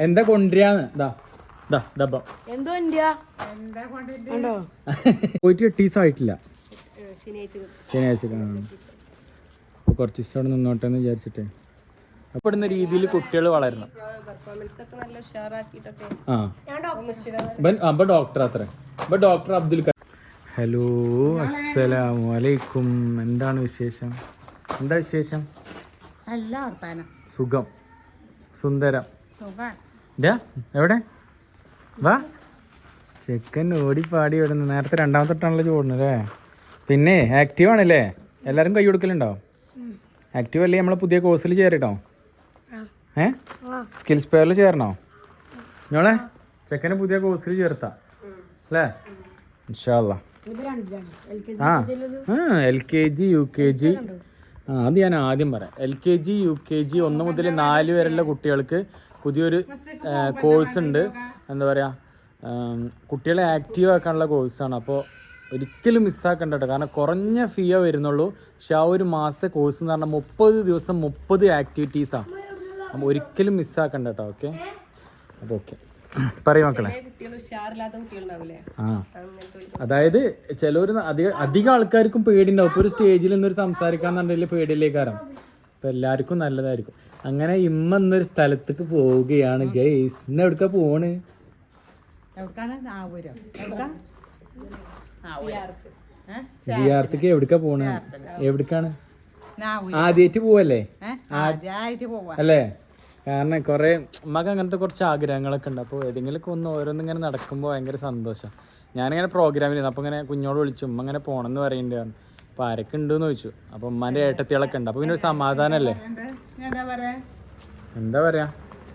എന്താ കൊണ്ടുവരാന്ന് ദാ ദാ ദബ്ബം എന്തോ ഉണ്ടോ? പോയിട്ട് എട്ട് ദിവസം ആയിട്ടില്ല. ശനിയാഴ്ച അപ്പോൾ കുറച്ച് ദിവസം അവിടെ നിന്നോട്ടെ എന്ന് വിചാരിച്ചിട്ടേ. അപ്പോൾ ഇടുന്ന രീതിയിൽ കുട്ടികൾ വളരണം. പെർഫോമൻസ് ഒക്കെ നല്ല ഉഷാറാക്കിയിട്ടൊക്കെ. ആ. അപ്പൊ ഡോക്ടർ അത്ര. അപ്പൊ ഡോക്ടർ അബ്ദുൽ ഹലോ അസ്സലാമു അലൈക്കും എന്താണ് വിശേഷം? എന്താ വിശേഷം? സുഖം. സുന്ദരം. സുഖം. ഇതാ എവിടെ? വാ. ചെക്കൻ ഓടി പാടി വിടുന്നു നേരത്തെ രണ്ടാമത്തെ തൊട്ടാണല്ലോ അല്ലേ? പിന്നെ ആക്റ്റീവ് ആണല്ലേ? എല്ലാവരും കൈ കൊടുക്കലുണ്ടോ? ആക്റ്റീവ് അല്ലേ നമ്മളെ പുതിയ കോഴ്സിൽ ചേരട്ടോ? ഏ? സ്കിൽസ് പെയറിൽ ചേരണോ? ഞങ്ങളെ ചെക്കനെ പുതിയ കോഴ്സിൽ ചേർത്താ. അല്ലേ? ഇൻഷാല്ല ആ. L K G U K G ആ അത് ഞാൻ ആദ്യം പറയാം. L K G U K G ഒന്ന് മുതൽ നാല് വരെയുള്ള കുട്ടികൾക്ക് പുതിയൊരു കോഴ്സ് ഉണ്ട്. എന്താ പറയുക കുട്ടികളെ ആക്റ്റീവ് ആക്കാനുള്ള കോഴ്സാണ് അപ്പോൾ ഒരിക്കലും മിസ്സാക്കണ്ട കേട്ടോ കാരണം കുറഞ്ഞ ഫീയേ വരുന്നുള്ളൂ. പക്ഷെ ആ ഒരു മാസത്തെ കോഴ്സ് എന്ന് പറഞ്ഞാൽ മുപ്പത് ദിവസം മുപ്പത് ആക്ടിവിറ്റീസാണ് അപ്പോൾ ഒരിക്കലും മിസ്സാക്കണ്ട കേട്ടോ ഓക്കെ? അപ്പോൾ ഓക്കെ. പറയും മക്കളെ. ആ. ഒരു അതായത് ചിലവർ അധികം അധികം ആൾക്കാർക്കും പേടിയുണ്ടാവും ഇപ്പോൾ ഒരു സ്റ്റേജിൽ നിന്ന് നിന്നൊരു സംസാരിക്കാന്നുണ്ടെങ്കിൽ പേടിയില്ലേക്കാരം അപ്പോൾ എല്ലാവർക്കും നല്ലതായിരിക്കും. അങ്ങനെ ഇമ്മ എന്നൊരു സ്ഥലത്തേക്ക് പോവുകയാണ്. ഗൈസ് ഇന്ന് എവിടുക്ക പോണ്? ജിയാർത്തിക്ക് എവിടുക്കാ? പോണ്? എവിടേക്കാണ്? ആദ്യമായിട്ട് പോവല്ലേ? അല്ലേ? കാരണം കുറെ ഉമ്മക്ക് അങ്ങനത്തെ കുറച്ച് ആഗ്രഹങ്ങളൊക്കെ ഉണ്ട്. അപ്പോൾ ഏതെങ്കിലുമൊക്കെ ഒന്ന് ഓരോന്നിങ്ങനെ നടക്കുമ്പോൾ ഭയങ്കര സന്തോഷം. ഞാനിങ്ങനെ പ്രോഗ്രാമിലിരുന്നു അപ്പോൾ ഇങ്ങനെ കുഞ്ഞോട് വിളിച്ചു ഉമ്മ ഇങ്ങനെ പോകണമെന്ന് പറയേണ്ടതാണ് അപ്പോൾ ആരൊക്കെ ഉണ്ടെന്ന് ചോദിച്ചു? അപ്പോൾ ഉമ്മാന്റെ ഏട്ടത്തികളൊക്കെ ഉണ്ട്. അപ്പോൾ പിന്നെ ഒരു സമാധാനമല്ലേ എന്താ പറയാ?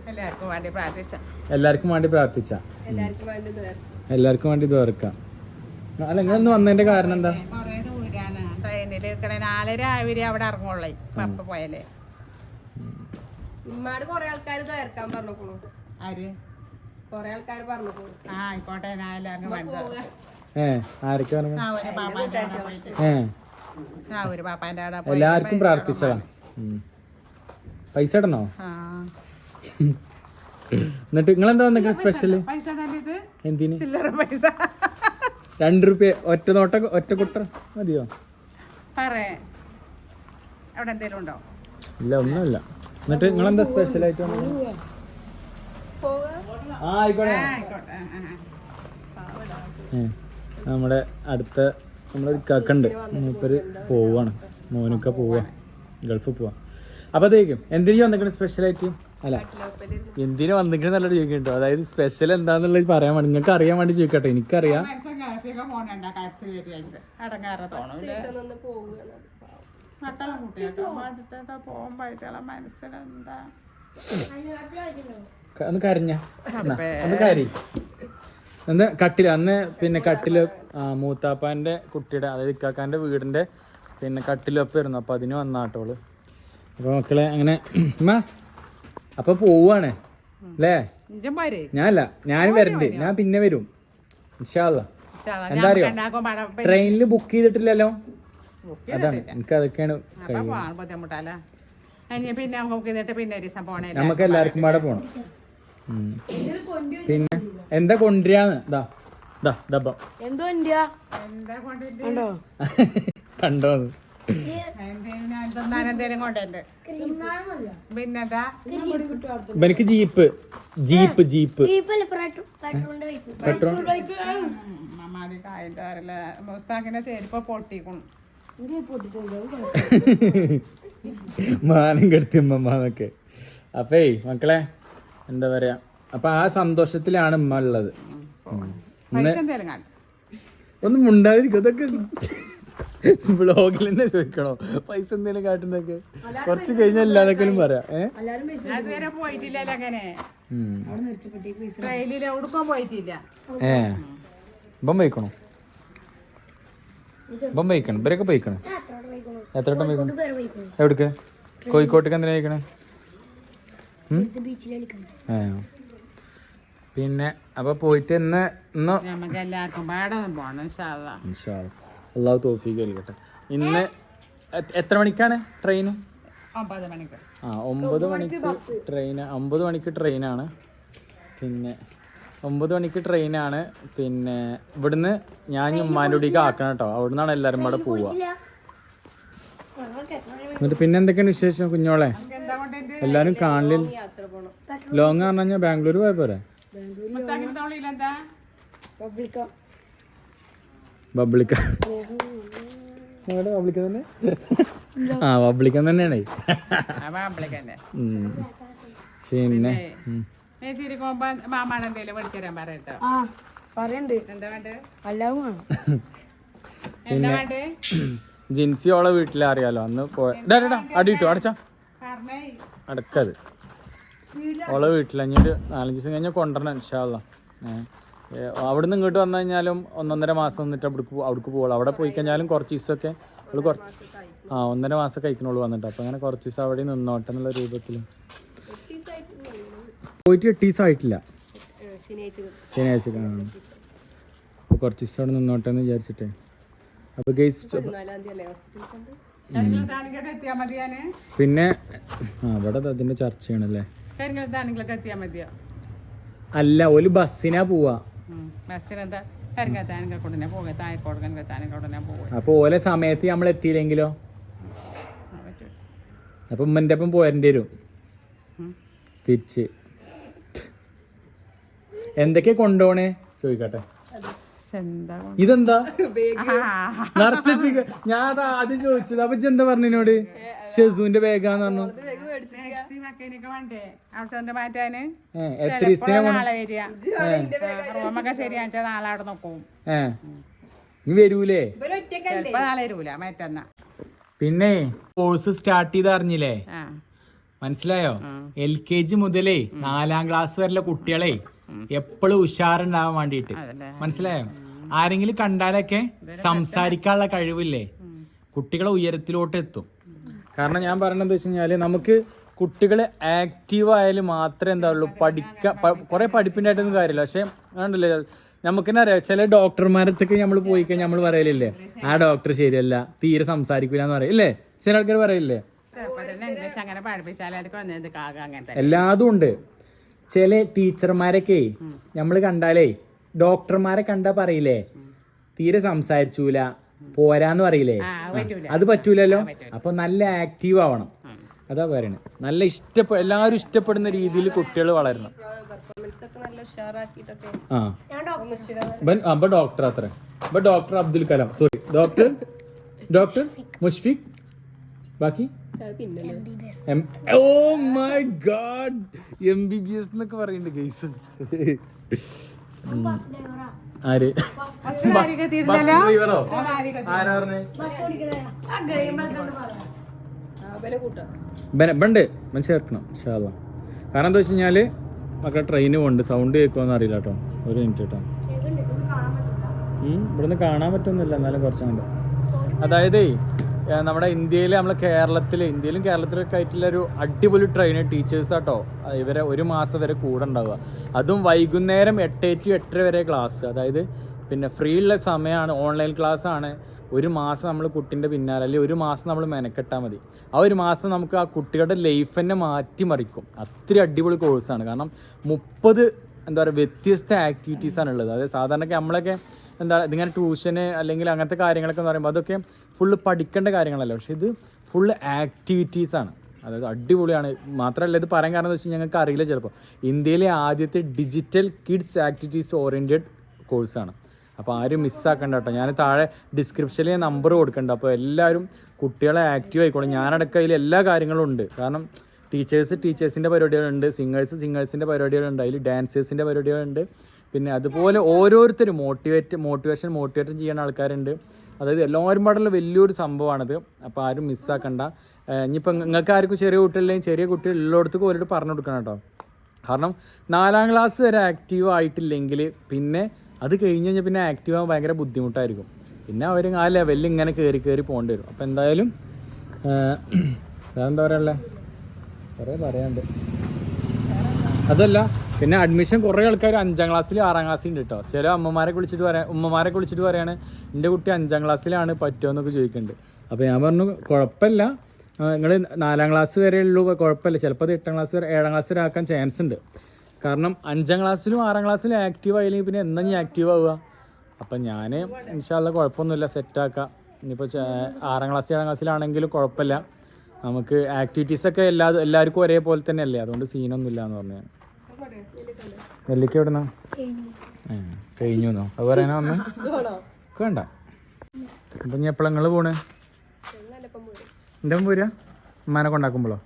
എല്ലാവർക്കും വേണ്ടി പ്രാർത്ഥിച്ച. എല്ലാവർക്കും വേണ്ടി പ്രാർത്ഥിച്ച. എല്ലാവർക്കും ഒന്ന് വേണ്ടി തോർക്കാം അല്ല വന്നതിന്റെ കാരണം എന്താ? ട്രെയിനിൽ ഇരിക്കണേ. നാലര ആവരി അവിടെ ഇറങ്ങുള്ളേ. പപ്പ പോയാലേ. ഉമ്മാട് കൊറേ ആൾക്കാർ പറഞ്ഞോളൂ ആര്? കൊറേ ആൾക്കാർ പറഞ്ഞോളൂ ആ ആയിക്കോട്ടെ. ഞാൻ എല്ലാവർക്കും വേണ്ട എല്ലാവർക്കും പ്രാർത്ഥിച്ചതാ. ഉം. പൈസ ഇടണോ? എന്നിട്ട് നിങ്ങൾ എന്താ വന്നിട്ട് സ്പെഷ്യൽ എന്തിന്? രണ്ട് റുപ്യ ഒറ്റ നോട്ട ഒറ്റ കുട്ട മതിയോ? ഇല്ല ഒന്നുമില്ല. എന്നിട്ട് നിങ്ങൾ എന്താ സ്പെഷ്യൽ ആയിട്ട് ആയിക്കോട്ടെ. ആ. നമ്മുടെ അടുത്ത നമ്മളൊരു കാക്കണ്ട് മൂപ്പര് പോവാണ്. മോനൊക്കെ പോവാ. ഗൾഫ് പോവാ. അപ്പൊ അതേക്കും എന്തിനു വന്നിരിക്കണ സ്പെഷ്യൽ ആയിട്ട്? അല്ല എന്തിനു വന്നിരിക്കണ നല്ല ചോദിക്കുന്നുണ്ടോ അതായത് സ്പെഷ്യൽ എന്താന്നുള്ളത് പറയാൻ വേണ്ടി നിങ്ങൾക്ക് അറിയാൻ വേണ്ടി ചോദിക്കട്ടെ എനിക്കറിയാം. ഒന്ന് കരഞ്ഞ. ഒന്ന് കരി. അന്ന് കട്ടിൽ അന്ന് പിന്നെ കട്ടിൽ മൂത്താപ്പാന്റെ കുട്ടിയുടെ അതായത് ഇക്കാക്കാന്റെ വീടിന്റെ പിന്നെ കട്ടിലൊപ്പം ഇരുന്നു അപ്പൊ അതിന് വന്നാട്ടോൾ. അപ്പൊ മക്കളെ അങ്ങനെ അപ്പൊ പോവാണ്. അല്ലേ? ഞാനല്ല ഞാനും വരണ്ട്. ഞാൻ പിന്നെ വരും. ഇൻഷാല്ല എന്താ അറിയോ? ട്രെയിനിൽ ബുക്ക് ചെയ്തിട്ടില്ലല്ലോ? അതാണ്. എനിക്ക് അതൊക്കെയാണ് നമുക്ക് എല്ലാവർക്കും പാടെ പോണം. പിന്നെ എന്താ കൊണ്ടുവരാന്ന് ദാ ദാ ദബ്ബം എന്തോ ഇന്ത്യ? എനിക്ക് ജീപ്പ്. Jeep jeep. പെട്രോൾ ചെരുപ്പ് പൊട്ടിക്കണം. മാനം കെടുത്തി ഉമ്മന്നൊക്കെ അപ്പേ മക്കളെ എന്താ പറയാ? അപ്പൊ ആ സന്തോഷത്തിലാണ് ഉമ്മ ഉള്ളത്. ഒന്നും മുണ്ടാതിരിക്കും. അതൊക്കെ ബ്ലോഗിൽ തന്നെ ചോദിക്കണോ? പൈസ എന്തെങ്കിലും കാട്ടുന്നൊക്കെ കുറച്ച് കഴിഞ്ഞാൽ എല്ലാതൊക്കെയും പറയാം. ഏഹ് അതുവരെ പോയിട്ടില്ലല്ലോ അങ്ങനെ. ട്രെയിനിൽ എവിടുക്കും പോയിട്ടില്ല. ഇപ്പം പോയിക്കണോ? ഇപ്പം പോയിക്കണം? ഇവരൊക്കെ പോയിക്കണം? എത്ര വട്ടം പോയിക്കണം? എവിടേക്ക്? കോഴിക്കോട്ടേക്ക് എന്തിനാ പോയിക്കണേ? ബീച്ചിൽ കളിക്കാൻ ഏ. പിന്നെ അപ്പൊ പോയിട്ട് ഇന്ന് ഇന്ന് നമുക്ക് എല്ലാവർക്കും പാടെ പോണം. ഇൻഷാ. അള്ളാഹു തോഫീക്ക് നൽകട്ടെ ഇന്ന് എത്ര മണിക്കാണ് ട്രെയിൻ ആ ഒമ്പത് മണിക്ക് ട്രെയിൻ ഒമ്പത് മണിക്ക് ട്രെയിനാണ് പിന്നെ ഒമ്പത് മണിക്ക് ട്രെയിനാണ് പിന്നെ ഇവിടുന്ന് ഞാൻ ഉമ്മാന്റെ കൂടിക്ക് ആക്കണം കേട്ടോ അവിടുന്നാണ് എല്ലാവരും കൂടെ പോവുക എന്നിട്ട് പിന്നെ എന്തൊക്കെയാണ് വിശേഷം കുഞ്ഞോളെ എല്ലാവരും കാണില്ല ലോങ് പറഞ്ഞു കഴിഞ്ഞാൽ ബാംഗ്ലൂർ പോയ പോരെ ബബ്ലിക്ക തന്നെ ആ ബബ്ലിക്ക തന്നെയാണ്. പിന്നെ? ജിൻസി ഓളെ വീട്ടിലെ അറിയാലോ അന്ന് പോയ അടിയിട്ടു അടച്ചാ. അടക്കത് ഓളെ വീട്ടിൽ അഞ്ഞൊരു നാലഞ്ച് ദിവസം കഴിഞ്ഞാൽ കൊണ്ടുവരണം ഇൻഷാല്ല അവിടുന്ന് ഇങ്ങോട്ട് വന്നു കഴിഞ്ഞാലും ഒന്നൊന്നര മാസം വന്നിട്ട് അവിടേക്ക് പോ- അവിടേക്ക് പോകുള്ളൂ അവിടെ പോയി കഴിഞ്ഞാലും കുറച്ച് ദിവസമൊക്കെ അവൾ കുറച്ച് ആ ഒന്നര മാസം കഴിക്കണുള്ളൂ വന്നിട്ട്. അപ്പോൾ അങ്ങനെ കുറച്ച് ദിവസം അവിടെ നിന്നോട്ടെ എന്നുള്ള രൂപത്തിൽ പോയിട്ട് എട്ട് ദിവസം ആയിട്ടില്ല. ശനിയാഴ്ച അപ്പോൾ കുറച്ച് ദിവസം അവിടെ നിന്നോട്ടെ എന്ന് വിചാരിച്ചിട്ടേ. അപ്പോൾ ഞാൻ പിന്നെ അവിടെ അതിന്റെ അതിന്റെ ചർച്ചയാണല്ലേ? അല്ല ഒരു ബസ്സിനാ പോവാ. അപ്പോൾ ഓലെ സമയത്ത് നമ്മൾ എത്തിയില്ലെങ്കിലോ? അപ്പൊ ഉമ്മന്റെ ഒപ്പം പോരേണ്ടി വരും. തിരിച്ച്. എന്തൊക്കെയാ കൊണ്ടുപോണേ? ചോദിക്കട്ടെ. ഇതെന്താ നിറച്ച ഞാൻ അതാ ആദ്യം ചോദിച്ചത്. അപ്പൊ ഇജ്ജ് എന്താ പറഞ്ഞോട് ഷെസുവിന്റെ ബാഗാന്ന് പറഞ്ഞു. എത്ര ദിവസത്തിനാ കൊണ്ട- നാളെ വരിക. റൂമൊക്കെ ശരിയാച്ച നാളെ അവിടെ നോക്കും. നീ വരൂലേ? പിന്നെ കോഴ്സ് സ്റ്റാർട്ട് ചെയ്ത് അറിഞ്ഞില്ലേ? മനസ്സിലായോ? എൽ കെ ജി മുതലേ നാലാം ക്ലാസ് വരെയുള്ള കുട്ടികളെ എപ്പോഴും ഉഷാറുണ്ടാവാൻ വേണ്ടിയിട്ട്. മനസ്സിലായോ? ആരെങ്കിലും കണ്ടാലൊക്കെ സംസാരിക്കാനുള്ള കഴിവില്ലേ? കുട്ടികളെ ഉയരത്തിലോട്ട് എത്തും കാരണം ഞാൻ പറയണത് വെച്ച് കഴിഞ്ഞാൽ നമുക്ക് കുട്ടികൾ ആക്റ്റീവ് ആയാലും മാത്രമേ എന്താ ഉള്ളൂ പഠിക്ക കുറെ പഠിപ്പിന്റെ ആയിട്ടൊന്നും കാര്യമില്ല. പക്ഷേ അതുകൊണ്ടല്ലേ നമുക്ക് തന്നെ അറിയാം ചില ഡോക്ടർമാരത്തൊക്കെ നമ്മൾ പോയി കഴിഞ്ഞാൽ നമ്മൾ പറയലില്ലേ ആ ഡോക്ടർ ശരിയല്ല തീരെ സംസാരിക്കില്ല എന്ന് പറയും. ഇല്ലേ? ചില ആൾക്കാർ പറയില്ലേ എല്ലാതും ഉണ്ട്. ചില ടീച്ചർമാരൊക്കെ നമ്മൾ കണ്ടാലേ ഡോക്ടർമാരെ കണ്ടാ പറയില്ലേ? തീരെ സംസാരിച്ചൂല പോരാന്ന് പറയില്ലേ? അത് പറ്റൂല. അത് പറ്റൂലല്ലോ? അപ്പൊ നല്ല ആക്റ്റീവ് ആവണം. അതാ പറയണത് നല്ല ഇഷ്ടപ്പെ എല്ലാവരും ഇഷ്ടപ്പെടുന്ന രീതിയിൽ കുട്ടികൾ വളരണം. അപ്പൊ ഡോക്ടർ അത്ര. അപ്പൊ doctor Abdul Kalam. Sorry doctor doctor Mushfiq? ബാക്കി? ഓ my god M B B S എന്നൊക്കെ പറയുന്നുണ്ട് ഗൈസസ് ആര്? ഡ്രൈവറോ? പറഞ്ഞേ? ബണ്ട്. മനസ്സിലാക്കണം ഷാള കാരണം എന്താ വെച്ച് കഴിഞ്ഞാൽ മക്കളെ ട്രെയിന് പോകുന്നുണ്ട് സൗണ്ട് കേൾക്കുമെന്ന് അറിയില്ല കേട്ടോ ഒരു മിനിറ്റ് കേട്ടോ ഉം, ഇവിടുന്ന് കാണാൻ പറ്റുന്നില്ല എന്നാലും കുറച്ചുണ്ട് അതായത് നമ്മുടെ ഇന്ത്യയിൽ നമ്മൾ കേരളത്തിൽ ഇന്ത്യയിലും കേരളത്തിലൊക്കെ ആയിട്ടുള്ള ഒരു അടിപൊളി ട്രെയിൻ ടീച്ചേഴ്സ് ആട്ടോ ഇവരെ ഒരു മാസം വരെ കൂടെ ഉണ്ടാവുക. അതും വൈകുന്നേരം എട്ട് ടു എട്ടര വരെ ക്ലാസ് അതായത് പിന്നെ ഫ്രീ ഉള്ള സമയമാണ് ഓൺലൈൻ ക്ലാസ് ആണ്. ഒരു മാസം നമ്മൾ കുട്ടീന്റെ പിന്നാലെ അല്ലെങ്കിൽ ഒരു മാസം നമ്മൾ മെനക്കെട്ടാൽ മതി. ആ ഒരു മാസം നമുക്ക് ആ കുട്ടികളുടെ ലൈഫ് തന്നെ മാറ്റിമറിക്കും അത്ര അടിപൊളി കോഴ്സാണ് കാരണം മുപ്പത് എന്താ പറയുക വ്യത്യസ്ത ആക്ടിവിറ്റീസാണ് ഉള്ളത് അതായത് സാധാരണ നമ്മളൊക്കെ എന്താ ഇതിങ്ങനെ ട്യൂഷന് അല്ലെങ്കിൽ അങ്ങനത്തെ കാര്യങ്ങളൊക്കെ എന്ന് പറയുമ്പോൾ അതൊക്കെ ഫുള്ള് പഠിക്കേണ്ട കാര്യങ്ങളല്ല. പക്ഷെ ഇത് ഫുള്ള് ആക്ടിവിറ്റീസാണ് അതായത് അടിപൊളിയാണ്. മാത്രമല്ല ഇത് പറയാൻ കാരണം എന്ന് വെച്ചാൽ ഞങ്ങൾക്ക് അറിയില്ല ചിലപ്പോൾ ഇന്ത്യയിലെ ആദ്യത്തെ ഡിജിറ്റൽ കിഡ്സ് ആക്ടിവിറ്റീസ് ഓറിയന്റഡ് കോഴ്സാണ് അപ്പോൾ ആരും മിസ്സാക്കണ്ട കേട്ടോ. ഞാൻ താഴെ ഡിസ്ക്രിപ്ഷനിൽ ഞാൻ നമ്പർ കൊടുക്കുന്നുണ്ട് അപ്പോൾ എല്ലാവരും കുട്ടികളെ ആക്റ്റീവ് ആയിക്കോളും. ഞാനടക്കം അതിൽ എല്ലാ കാര്യങ്ങളും ഉണ്ട്. കാരണം ടീച്ചേഴ്സ് ടീച്ചേഴ്സിന്റെ പരിപാടികളുണ്ട്. സിംഗേഴ്സ് സിംഗേഴ്സിന്റെ പരിപാടികളുണ്ട്. അതിൽ ഡാൻസേഴ്സിന്റെ പരിപാടികളുണ്ട്. പിന്നെ അതുപോലെ ഓരോരുത്തരും മോട്ടിവേറ്റ് മോട്ടിവേഷൻ മോട്ടിവേറ്റ് ചെയ്യുന്ന ആൾക്കാരുണ്ട്. അതായത് എല്ലാവരും പാടുള്ള വലിയൊരു സംഭവമാണത്. അപ്പോൾ ആരും മിസ്സാക്കണ്ട ഇനിയിപ്പോൾ നിങ്ങൾക്ക് ആർക്കും ചെറിയ കുട്ടികളില്ലെങ്കിൽ ചെറിയ കുട്ടികൾ ഉള്ളിടത്തേക്ക് ഓരോട് പറഞ്ഞു കൊടുക്കണം കേട്ടോ. കാരണം നാലാം ക്ലാസ് വരെ ആക്റ്റീവ് ആയിട്ടില്ലെങ്കിൽ പിന്നെ അത് കഴിഞ്ഞ് കഴിഞ്ഞാൽ പിന്നെ ആക്റ്റീവ് ആകാൻ ഭയങ്കര ബുദ്ധിമുട്ടായിരിക്കും. പിന്നെ അവർ ആ ലെവലിൽ ഇങ്ങനെ കയറി കയറി പോകേണ്ടി വരും. അപ്പോൾ എന്തായാലും വേറെന്താ പറയാനുള്ളത് കുറേ പറയാനുണ്ട്. അതല്ല പിന്നെ അഡ്മിഷൻ കുറേ ആൾക്കാർ അഞ്ചാം ക്ലാസ്സിൽ ആറാം ക്ലാസ്സിൽ ഉണ്ട് കേട്ടോ ചില അമ്മമാരെ വിളിച്ചിട്ട് പറയാൻ ഉമ്മമാരെ വിളിച്ചിട്ട് പറയാണ് എന്റെ കുട്ടി അഞ്ചാം ക്ലാസ്സിലാണ് പറ്റുമോ എന്നൊക്കെ ചോദിക്കുന്നുണ്ട് അപ്പോൾ ഞാൻ പറഞ്ഞു കുഴപ്പമില്ല. നിങ്ങൾ നാലാം ക്ലാസ് വരെ ഉള്ളൂ കുഴപ്പമില്ല. ചിലപ്പോൾ അത് എട്ടാം ക്ലാസ് വരെ ഏഴാം ക്ലാസ് വരെ ആക്കാൻ ചാൻസ് ഉണ്ട്. കാരണം അഞ്ചാം ക്ലാസ്സിലും ആറാം ക്ലാസ്സിലും ആക്റ്റീവ് ആയില്ലെങ്കിൽ പിന്നെ എന്നാ നീ ആക്റ്റീവ് ആവുക? അപ്പം ഞാൻ ഇൻഷാല്ല കുഴപ്പമൊന്നുമില്ല. സെറ്റാക്കാം ഇനിയിപ്പോൾ ആറാം ക്ലാസ് ഏഴാം ക്ലാസ്സിലാണെങ്കിലും കുഴപ്പമില്ല. നമുക്ക് ആക്ടിവിറ്റീസൊക്കെ എല്ലാ എല്ലാവർക്കും ഒരേപോലെ തന്നെയല്ലേ? അതുകൊണ്ട് സീനൊന്നുമില്ല എന്ന് പറഞ്ഞു ഞാൻ. നെല്ലിക്ക എവിടുന്ന? കഴിഞ്ഞു എന്നോ അത് പറയാനാ വന്ന്? വേണ്ട. അപ്പം ഇനി എപ്പോഴാ നിങ്ങൾ പോണ്? എന്റെ പോരാ ഉമ്മാനെ കൊണ്ടാക്കുമ്പോഴോ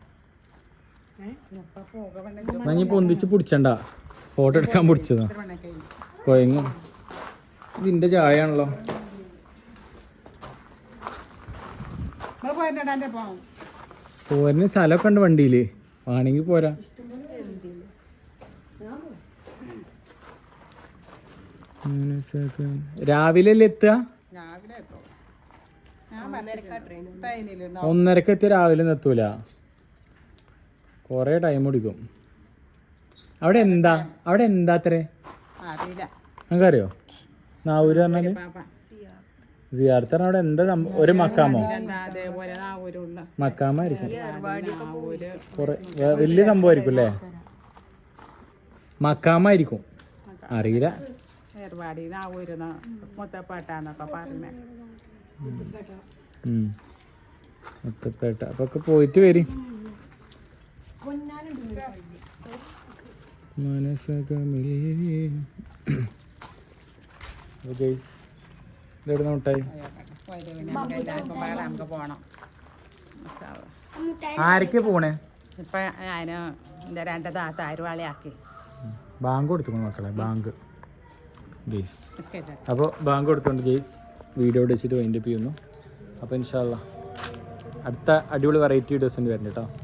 ഇനി പൊന്തിച്ച് പിടിച്ചണ്ട. ഫോട്ടോ എടുക്കാൻ പിടിച്ചതാ. കൊയങ്ങും. ഇതിന്റെ ചായയാണല്ലോ. പോരുന്ന സ്ഥലമൊക്കെ ഉണ്ട് വണ്ടിയിൽ. വേണമെങ്കിൽ പോരാ. രാവിലെ അല്ലേ എത്തുക ഒന്നരക്ക് എത്തിയ രാവിലെ എത്തൂല. കൊറേ ടൈം പിടിക്കും. അവിടെ എന്താ? അവിടെ എന്താ അത്രേ? നിങ്ങൾക്കറിയോ നാവൂര് പറഞ്ഞാൽ? സിയാർത്തറ സിയാർത്ത് അവിടെ എന്താ ഒരു മക്കാമോ? മക്കാമായിരിക്കും. വലിയ സംഭവമായിരിക്കും അല്ലേ? മക്കാമായിരിക്കും. അറിയില്ല. ഏർവാടി നാവൂര് മുത്തപ്പാട്ടാന്നൊക്കെ പറഞ്ഞേ. മുത്തപ്പേട്ട. അപ്പൊ പോയിട്ട് വരി. മുട്ടായി? ആരൊക്കെ പോണേ? ഇപ്പൊ ഞാൻ രണ്ട് താത്താരുവാളിയാക്കി ബാങ്ക് കൊടുത്തു മക്കളെ ബാങ്ക്. ഗെയ്സ്. അപ്പോൾ ബാങ്ക് കൊടുത്തോണ്ട് ജെയ്സ് വീഡിയോ വെച്ചിട്ട് വൈൻഡപ്പ് ചെയ്യുന്നു. അപ്പോൾ ഇൻഷാല്ല അടുത്ത അടിപൊളി വെറൈറ്റി വീഡിയോസിന്റെ വരുന്നുണ്ട് കേട്ടോ